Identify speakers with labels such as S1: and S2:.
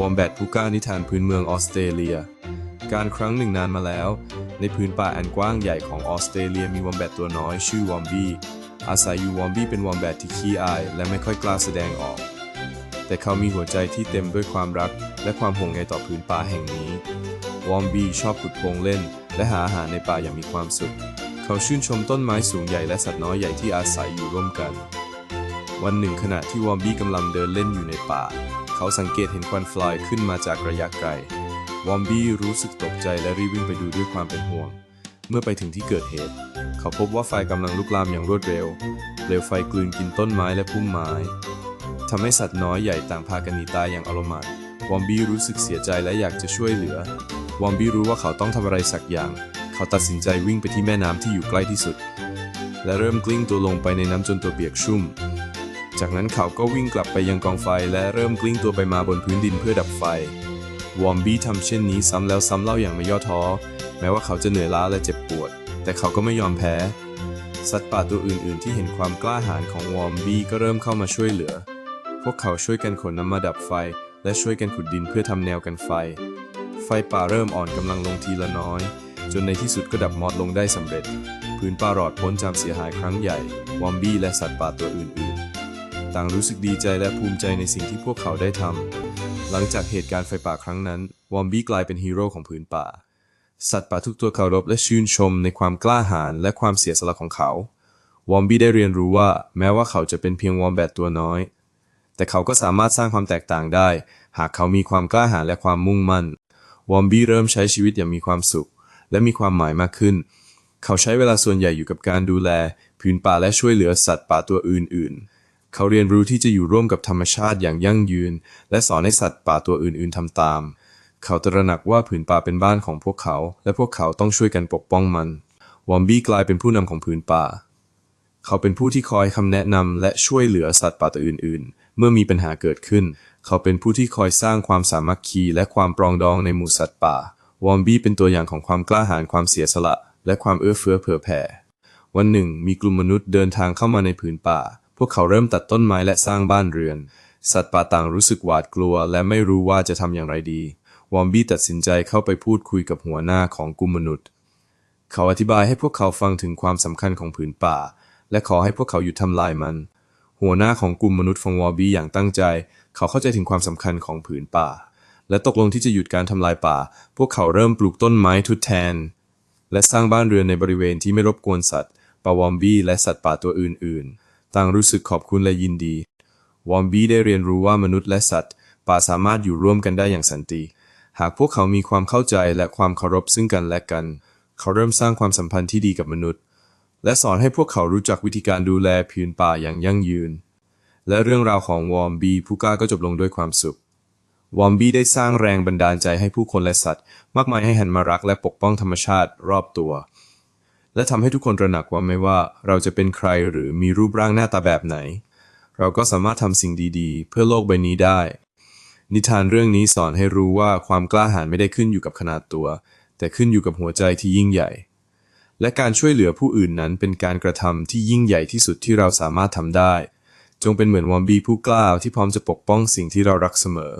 S1: วอมแบตผู้กล้านิทานพื้นเมืองออสเตรเลีย การครั้งหนึ่งนานมาแล้ว ในพื้นป่าอันกว้างใหญ่ของออสเตรเลียมีวอมแบตตัวน้อยชื่อวอมบี้อาศัยอยู่วอมบี้เป็นวอมแบตที่ขี้อาย และไม่ค่อยกล้าแสดงออก แต่เขามีหัวใจที่เต็มด้วยความรัก และความห่วงใยต่อพื้นป่าแห่งนี้ วอมบี้ชอบขุดโพรงเล่น และหาอาหารในป่าอย่างมีความสุข เขาชื่นชมต้นไม้สูงใหญ่และสัตว์น้อยใหญ่ที่อาศัยอยู่ร่วมกัน วันหนึ่งขณะที่วอมบี้กำลังเดินเล่นอยู่ในป่า เขาสังเกตเห็นควันไฟลายขึ้นมาจากระยะไกล วอมบี้รู้สึกตกใจและรีบวิ่งไปดูด้วยความเป็นห่วง เมื่อไปถึงที่เกิดเหตุ เขาพบว่าไฟกำลังลุกลามอย่างรวดเร็ว เปลวไฟกลืนกินต้นไม้และพุ่มไม้ทำให้สัตว์น้อยใหญ่ต่างพากันหนีตายอย่างอลหม่านวอมบี้รู้สึกเสียใจและอยากจะช่วยเหลือ วอมบี้รู้ว่าเขาต้องทำอะไรสักอย่าง เขาตัดสินใจวิ่งไปที่แม่น้ำที่อยู่ใกล้ที่สุด และเริ่มกลิ้งตัวลงไปในน้ำจนตัวเปียกชุ่ม จากนั้นเขาก็วิ่งกลับไปยังกองไฟและเริ่มกลิ้งตัวไปมาบนพื้นดินเพื่อดับไฟ วอมบี้ทำเช่นนี้ซ้ำแล้วซ้ำเล่าอย่างไม่ย่อท้อ แม้ว่าเขาจะเหนื่อยล้าและเจ็บปวด แต่เขาก็ไม่ยอมแพ้ สัตว์ป่าตัวอื่น ๆ ที่เห็นความกล้าหาญของวอมบี้ก็เริ่มเข้ามาช่วยเหลือ พวกเขาช่วยกันขนน้ำมาดับไฟ และช่วยกันขุดดินเพื่อทำแนวกันไฟ ไฟป่าเริ่มอ่อนกำลังลงทีละน้อย จนในที่สุดก็ดับมอดลงได้สำเร็จ พื้นป่ารอดพ้นจากเสียหายครั้งใหญ่ วอมบี้และสัตว์ป่าตัวอื่นๆ ต่างรู้สึกดีใจและภูมิใจในสิ่งที่พวกเขาได้ทำหลังจากเหตุการณ์ไฟป่าครั้งนั้น วอมบี้กลายเป็นฮีโร่ของพื้นป่า สัตว์ป่าทุกตัวเคารพและชื่นชมในความกล้าหาญและความเสียสละของเขา วอมบี้ได้เรียนรู้ว่าแม้ว่าเขาจะเป็นเพียงวอมแบตตัวน้อย แต่เขาก็สามารถสร้างความแตกต่างได้ หากเขามีความกล้าหาญและความมุ่งมั่น วอมบี้เริ่มใช้ชีวิตอย่างมีความสุข และมีความหมายมากขึ้น เขาใช้เวลาส่วนใหญ่อยู่กับการดูแลพื้นป่าและช่วยเหลือสัตว์ป่าตัวอื่นๆ เขาเรียนรู้ที่จะอยู่ร่วมกับธรรมชาติอย่างยั่งยืน และสอนให้สัตว์ป่าตัวอื่นๆทำตาม เขาตระหนักว่าผืนป่าเป็นบ้านของพวกเขา และพวกเขาต้องช่วยกันปกป้องมัน วอมบี้กลายเป็นผู้นำของผืนป่า เขาเป็นผู้ที่คอยคำแนะนำและช่วยเหลือสัตว์ป่าตัวอื่น ๆ เมื่อมีปัญหาเกิดขึ้น เขาเป็นผู้ที่คอยสร้างความสามัคคีและความปรองดองในหมู่สัตว์ป่า วอมบี้เป็นตัวอย่างของความกล้าหาญความเสียสละ และความเอื้อเฟื้อเผื่อแผ่ วันหนึ่ง มีกลุ่มมนุษย์เดินทางเข้ามาในผืนป่า พวกเขาเริ่มตัดต้นไม้และสร้างบ้านเรือน สัตว์ป่าต่างรู้สึกหวาดกลัว และไม่รู้ว่าจะทำอย่างไรดี วอมบี้ตัดสินใจเข้าไปพูดคุยกับหัวหน้าของกลุ่มมนุษย์ เขาอธิบายให้พวกเขาฟังถึงความสำคัญของผืนป่า และขอให้พวกเขาหยุดทำลายมัน หัวหน้าของกลุ่มมนุษย์ฟังวอลบี้อย่างตั้งใจ เขาเข้าใจถึงความสำคัญของผืนป่า และตกลงที่จะหยุดการทำลายป่า พวกเขาเริ่มปลูกต้นไม้ทดแทน และสร้างบ้านเรือนในบริเวณที่ไม่รบกวนสัตว์ป่าวอมบี้และสัตว์ป่าตัวอื่นๆ ต่างรู้สึกขอบคุณและยินดี วอมบี้ได้เรียนรู้ว่ามนุษย์และสัตว์ ป่าสามารถอยู่ร่วมกันได้อย่างสันติ หากพวกเขามีความเข้าใจและความเคารพซึ่งกันและกัน เขาเริ่มสร้างความสัมพันธ์ที่ดีกับมนุษย์ และสอนให้พวกเขารู้จักวิธีการดูแลผืนป่าอย่างยั่งยืน และเรื่องราวของวอมบี้ผู้กล้าก็จบลงด้วยความสุขวอมบี้ได้สร้างแรงบันดาลใจให้ผู้คนและสัตว์ มากมายให้หันมารักและปกป้องธรรมชาติรอบตัว และทำให้ทุกคนตระหนักว่าไม่ว่าเราจะเป็นใครหรือมีรูปร่างหน้าตาแบบไหน เราก็สามารถทำสิ่งดีๆ เพื่อโลกใบนี้ได้ นิทานเรื่องนี้สอนให้รู้ว่าความกล้าหาญไม่ได้ขึ้นอยู่กับขนาดตัว แต่ขึ้นอยู่กับหัวใจที่ยิ่งใหญ่ และการช่วยเหลือผู้อื่นนั้นเป็นการกระทำที่ยิ่งใหญ่ที่สุดที่เราสามารถทำได้ จงเป็นเหมือนวอมบี้ผู้กล้าที่พร้อมจะปกป้องสิ่งที่เรารักเสมอ